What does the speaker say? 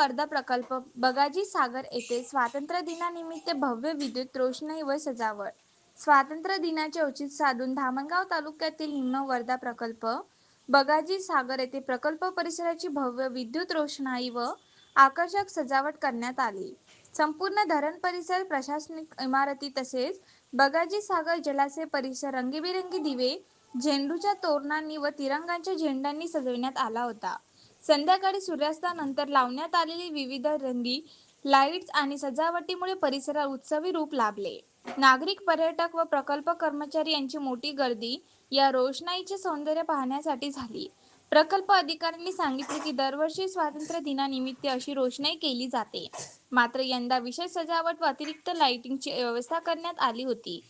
वर्धा प्रकल्प. बगाजी सागर येथे स्वातंत्र्य दिनानिमित्त भव्य विद्युत रोषणाई व सजावट. स्वातंत्र्य दिनाचे औचित्य साधून धामणगाव तालुक्यातील निम्न वर्धा प्रकल्प. बगाजी सागर येथे प्रकल्प परिसराची भव्य विद्युत रोषणाई व आकर्षक सजावट करण्यात आली. संपूर्ण धरण परिसर प्रशासनिक इमारती तसेच बगाजी सागर जलाशय परिसर रंगीबेरंगी दिवे झेंडूच्या तोरणांनी व तिरंगांच्या झेंड्यांनी सजविण्यात आला होता. संध्याकाळी सूर्यास्तानंतर लावण्यात आलेली विविध रंगी लाईट्स आणि सजावटीमुळे परिसरात उत्सवी रूप लाभले. नागरिक पर्यटक व प्रकल्प कर्मचारी यांची मोठी गर्दी या रोषणाईचे सौंदर्य पाहण्यासाठी झाली. प्रकल्प अधिकाऱ्यांनी सांगितले की दरवर्षी स्वातंत्र्य दिनानिमित्त अशी रोषणाई केली जाते. मात्र यंदा विशेष सजावट व अतिरिक्त लाइटिंगची व्यवस्था करण्यात आली होती.